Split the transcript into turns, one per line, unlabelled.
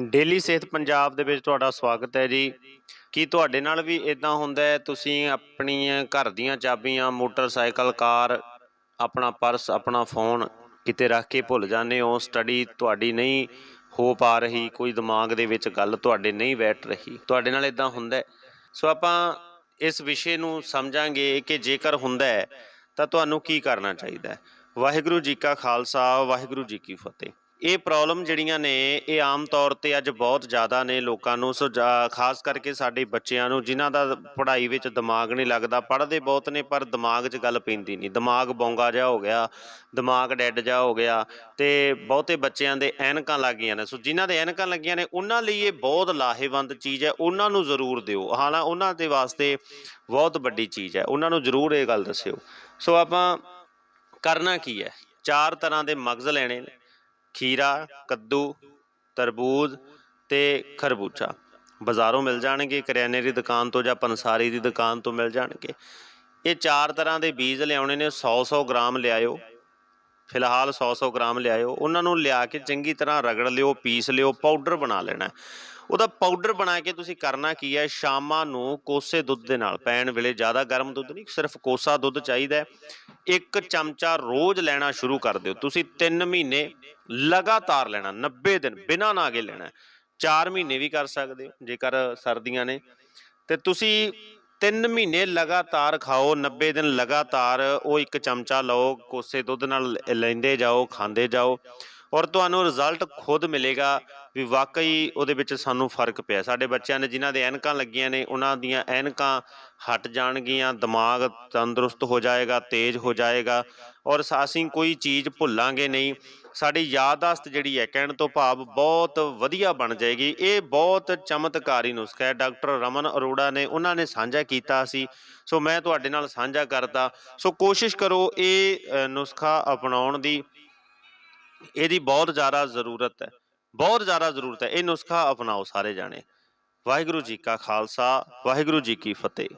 Daily ਸਿਹਤ ਪੰਜਾਬ ਦੇ ਵਿੱਚ ਤੁਹਾਡਾ ਸਵਾਗਤ ਹੈ ਜੀ। ਕੀ ਤੁਹਾਡੇ ਨਾਲ ਵੀ ਇਦਾਂ ਹੁੰਦਾ ਹੈ? ਤੁਸੀਂ ਆਪਣੀਆਂ ਘਰ ਦੀਆਂ ਚਾਬੀਆਂ, ਮੋਟਰਸਾਈਕਲ, ਕਾਰ, ਆਪਣਾ ਪਰਸ, ਆਪਣਾ ਫੋਨ ਕਿਤੇ ਰੱਖ ਕੇ ਭੁੱਲ ਜਾਂਦੇ ਹੋ? ਸਟੱਡੀ ਤੁਹਾਡੀ ਨਹੀਂ ਹੋ ਪਾ ਰਹੀ, ਕੋਈ ਦਿਮਾਗ ਦੇ ਵਿੱਚ ਗੱਲ ਤੁਹਾਡੇ ਨਹੀਂ ਬੈਠ ਰਹੀ। ਤੁਹਾਡੇ ਨਾਲ ਇਦਾਂ ਹੁੰਦਾ ਸੋ ਆਪਾਂ ਇਸ ਵਿਸ਼ੇ ਨੂੰ ਸਮਝਾਂਗੇ ਕਿ ਜੇਕਰ ਹੁੰਦਾ ਹੈ ਤਾਂ ਤੁਹਾਨੂੰ ਕੀ ਕਰਨਾ ਚਾਹੀਦਾ ਹੈ? ਵਾਹਿਗੁਰੂ ਜੀ ਕਾ ਖਾਲਸਾ, ਵਾਹਿਗੁਰੂ ਜੀ ਕੀ ਫਤਿਹ। ਇਹ ਪ੍ਰੋਬਲਮ ਜਿਹੜੀਆਂ ਨੇ, ਇਹ ਆਮ ਤੌਰ ਤੇ ਅੱਜ ਬਹੁਤ ਜ਼ਿਆਦਾ ਨੇ ਲੋਕਾਂ ਨੂੰ, ਸੋ ਜਾ- ਖਾਸ ਕਰਕੇ ਸਾਡੇ ਬੱਚਿਆਂ ਨੂੰ, ਜਿਨ੍ਹਾਂ ਦਾ ਪੜ੍ਹਾਈ ਵਿੱਚ ਦਿਮਾਗ ਨਹੀਂ ਲੱਗਦਾ, ਪੜ੍ਹਦੇ ਬਹੁਤ ਨੇ, ਪਰ ਦਿਮਾਗ 'ਚ ਗੱਲ ਪੈਂਦੀ ਨਹੀਂ। ਦਿਮਾਗ ਬੌਂਗਾ ਜਿਹਾ ਹੋ ਗਿਆ, ਦਿਮਾਗ ਡੈੱਡ ਜਿਹਾ ਹੋ ਗਿਆ, ਤੇ ਬਹੁਤੇ ਬੱਚਿਆਂ ਦੇ ਐਨਕਾਂ ਲੱਗ ਗਈਆਂ ਨੇ। ਸੋ ਜਿਨ੍ਹਾਂ ਦੇ ਐਨਕਾਂ ਲੱਗੀਆਂ ਨੇ, ਉਹਨਾਂ ਲਈ ਇਹ ਬਹੁਤ ਲਾਹੇਵੰਦ ਚੀਜ਼ ਹੈ, ਉਹਨਾਂ ਨੂੰ ਜ਼ਰੂਰ ਦਿਓ। ਹਾਲਾਂ ਉਹਨਾਂ ਦੇ ਵਾਸਤੇ ਬਹੁਤ ਵੱਡੀ ਚੀਜ਼ ਹੈ, ਉਹਨਾਂ ਨੂੰ ਜ਼ਰੂਰ ਇਹ ਗੱਲ ਦੱਸਿਓ। ਸੋ ਆਪਾਂ ਕਰਨਾ ਕੀ ਹੈ? ਚਾਰ ਤਰ੍ਹਾਂ ਦੇ ਮਗਜ਼ ਲੈਣੇ ਨੇ। ਖੀਰਾ, ਕੱਦੂ, ਤਰਬੂਜ ਤੇ ਖਰਬੂਜਾ। ਬਾਜ਼ਾਰੋਂ ਮਿਲ ਜਾਣਗੇ, ਕਰਿਆਨੇ ਦੀ ਦੁਕਾਨ ਤੋਂ ਜਾਂ ਪੰਸਾਰੀ ਦੀ ਦੁਕਾਨ ਤੋਂ ਮਿਲ ਜਾਣਗੇ। ਇਹ ਚਾਰ ਤਰ੍ਹਾਂ ਦੇ ਬੀਜ ਲਿਆਉਣੇ ਨੇ 100-100 ਗ੍ਰਾਮ ਲਿਆਇਓ। ਫਿਲਹਾਲ 100-100 ਗ੍ਰਾਮ ਲਿਆਇਓ। ਉਹਨਾਂ ਨੂੰ ਲਿਆ ਕੇ ਚੰਗੀ ਤਰ੍ਹਾਂ ਰਗੜ ਲਿਓ, ਪੀਸ ਲਿਓ, ਪਾਊਡਰ ਬਣਾ ਲੈਣਾ। ਉਹਦਾ ਪਾਊਡਰ ਬਣਾ ਕੇ ਤੁਸੀਂ ਕਰਨਾ ਕੀ ਹੈ? ਸ਼ਾਮਾਂ ਨੂੰ ਕੋਸੇ ਦੁੱਧ ਦੇ ਨਾਲ, ਪੈਣ ਵੇਲੇ ਜ਼ਿਆਦਾ ਗਰਮ ਦੁੱਧ ਨਹੀਂ, ਸਿਰਫ ਕੋਸਾ ਦੁੱਧ ਚਾਹੀਦਾ ਇੱਕ ਚਮਚਾ ਰੋਜ਼ ਲੈਣਾ ਸ਼ੁਰੂ ਕਰ ਦਿਓ। ਤੁਸੀਂ 3 ਮਹੀਨੇ ਲਗਾਤਾਰ ਲੈਣਾ 90 ਦਿਨ ਬਿਨਾਂ ਨਾਗੇ ਲੈਣਾ। 4 ਮਹੀਨੇ ਵੀ ਕਰ ਸਕਦੇ ਹੋ, ਜੇਕਰ ਸਰਦੀਆਂ ਨੇ। ਤੇ ਤੁਸੀਂ 3 ਮਹੀਨੇ ਲਗਾਤਾਰ ਖਾਓ 90 ਦਿਨ ਲਗਾਤਾਰ ਉਹ ਇੱਕ ਚਮਚਾ ਲਓ, ਕੋਸੇ ਦੁੱਧ ਨਾਲ ਲੈਂਦੇ ਜਾਓ, ਖਾਂਦੇ ਜਾਓ। ਔਰ ਤੁਹਾਨੂੰ ਰਿਜ਼ਲਟ ਖੁਦ ਮਿਲੇਗਾ ਵੀ ਵਾਕਈ ਉਹਦੇ ਵਿੱਚ ਸਾਨੂੰ ਫ਼ਰਕ ਪਿਆ। ਸਾਡੇ ਬੱਚਿਆਂ ਨੇ ਜਿਨ੍ਹਾਂ ਦੇ ਐਨਕਾਂ ਲੱਗੀਆਂ ਨੇ, ਉਹਨਾਂ ਦੀਆਂ ਐਨਕਾਂ ਹਟ ਜਾਣਗੀਆਂ, ਦਿਮਾਗ ਤੰਦਰੁਸਤ ਹੋ ਜਾਏਗਾ, ਤੇਜ਼ ਹੋ ਜਾਏਗਾ ਔਰ ਅਸੀਂ ਕੋਈ ਚੀਜ਼ ਭੁੱਲਾਂਗੇ ਨਹੀਂ। ਸਾਡੀ ਯਾਦਾਸ਼ਤ ਜਿਹੜੀ ਹੈ, ਕਹਿਣ ਤੋਂ ਭਾਵ ਬਹੁਤ ਵਧੀਆ ਬਣ ਜਾਏਗੀ। ਇਹ ਬਹੁਤ ਚਮਤਕਾਰੀ ਨੁਸਖਾ ਹੈ। ਡਾਕਟਰ ਰਮਨ ਅਰੋੜਾ ਨੇ, ਉਹਨਾਂ ਨੇ ਸਾਂਝਾ ਕੀਤਾ ਸੀ। ਸੋ ਮੈਂ ਤੁਹਾਡੇ ਨਾਲ ਸਾਂਝਾ ਕਰਤਾ ਸੋ ਕੋਸ਼ਿਸ਼ ਕਰੋ ਇਹ ਨੁਸਖਾ ਅਪਣਾਉਣ ਦੀ। ਇਹਦੀ ਬਹੁਤ ਜ਼ਿਆਦਾ ਜ਼ਰੂਰਤ ਹੈ। ਬਹੁਤ ਜ਼ਿਆਦਾ ਜ਼ਰੂਰਤ ਹੈ। ਇਹ ਨੁਸਖਾ ਅਪਣਾਓ ਸਾਰੇ ਜਾਣੇ। ਵਾਹਿਗੁਰੂ ਜੀ ਕਾ ਖਾਲਸਾ, ਵਾਹਿਗੁਰੂ ਜੀ ਕੀ ਫਤਿਹ।